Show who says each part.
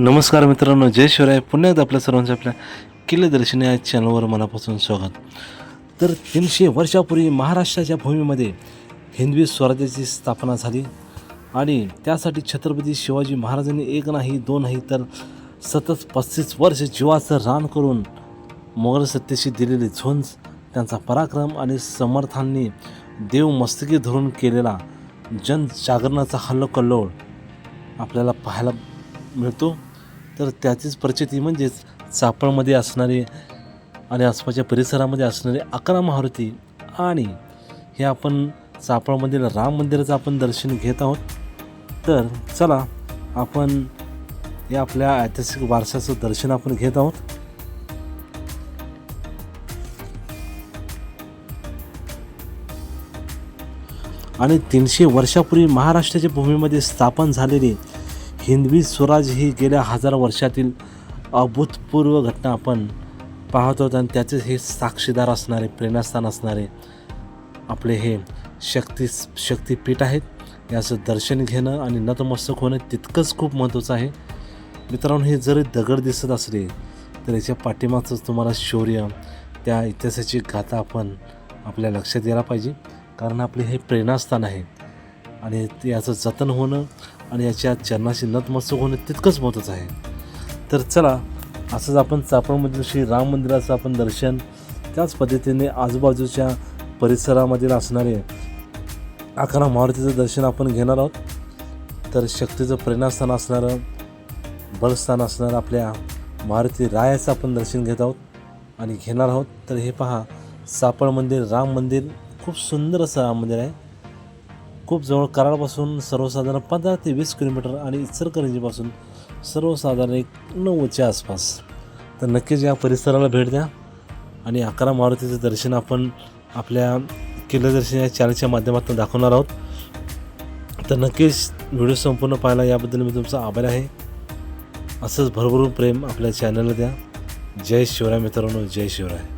Speaker 1: नमस्कार मित्रांनो जय शिवराय. पुन्हा एकदा आपल्या सर्वांचे आपल्या किल्लेदर्शनी या चॅनलवर मनापासून स्वागत. तर तीनशे वर्षापूर्वी महाराष्ट्राच्या भूमीमध्ये हिंदवी स्वराज्याची स्थापना झाली आणि त्यासाठी छत्रपती शिवाजी महाराजांनी एक नाही दोन नाही तर सतत पस्तीस वर्ष जीवाचं रान करून मोगल सत्तेशी दिलेली झुंज त्यांचा पराक्रम आणि समर्थांनी देव मस्तकी धरून केलेला जनजागरणाचा हल्लोकल्लोळ आपल्याला पाहायला मिळतो. तर त्याचीच प्रचिती म्हणजेच चापळमध्ये असणारे आणि आसपासच्या परिसरामध्ये असणारे अकरा मारुती आणि हे आपण चापळमधील राम मंदिराचं आपण दर्शन घेत आहोत. तर चला आपण या आपल्या ऐतिहासिक वारशाचं दर्शन आपण घेत आहोत. आणि तीनशे वर्षापूर्वी महाराष्ट्राच्या भूमीमध्ये स्थापन झालेली हिंदवी स्वराज ही गेल्या हजार वर्षातील अभूतपूर्व घटना आपण पाहत आहोत आणि त्याचे हे साक्षीदार असणारे प्रेरणास्थान असणारे आपले हे शक्ती शक्तिपीठ आहेत. याचं दर्शन घेणं आणि नतमस्तक होणं तितकंच खूप महत्त्वाचं आहे. मित्रांनो हे जरी दगड दिसत असले तर याच्या पाठीमागचं तुम्हाला शौर्य त्या इतिहासाची गाथा आपण आपल्या लक्षात यायला पाहिजे. कारण आपले हे प्रेरणास्थान आहे. आणि याचं जतन होणं आणि याच्या चरणाशी नतमस्तक होणे तितकंच महत्त्वाचं आहे. तर चला असंच आपण चापळमधील श्री राम मंदिराचं आपण दर्शन त्याच पद्धतीने आजूबाजूच्या परिसरामधील असणारे अकरा मारुतीचं दर्शन आपण घेणार आहोत. तर शक्तीचं प्रेरणास्थान असणारं बलस्थान असणारं आपल्या मारुती रायाचं आपण दर्शन घेत आहोत आणि घेणार आहोत. तर हे पहा सापळ मंदिर राम मंदिर खूप सुंदर असं राम मंदिर आहे. खूप जवळ कराडपासून सर्वसाधारण पंधरा ते वीस किलोमीटर आणि इचलकरंजीपासून सर्वसाधारण एक नऊच्या आसपास. तर नक्कीच या परिसराला भेट द्या आणि अकरा मारुतीचं दर्शन आपण आपल्या किल्लदर्शन या चॅनलच्या माध्यमातून दाखवणार आहोत. तर नक्कीच व्हिडिओ संपूर्ण पाहायला याबद्दल मी तुमचा आभार आहे. असंच भरभरून प्रेम आपल्या चॅनलला द्या. जय शिवराय मित्रांनो जय शिवराय.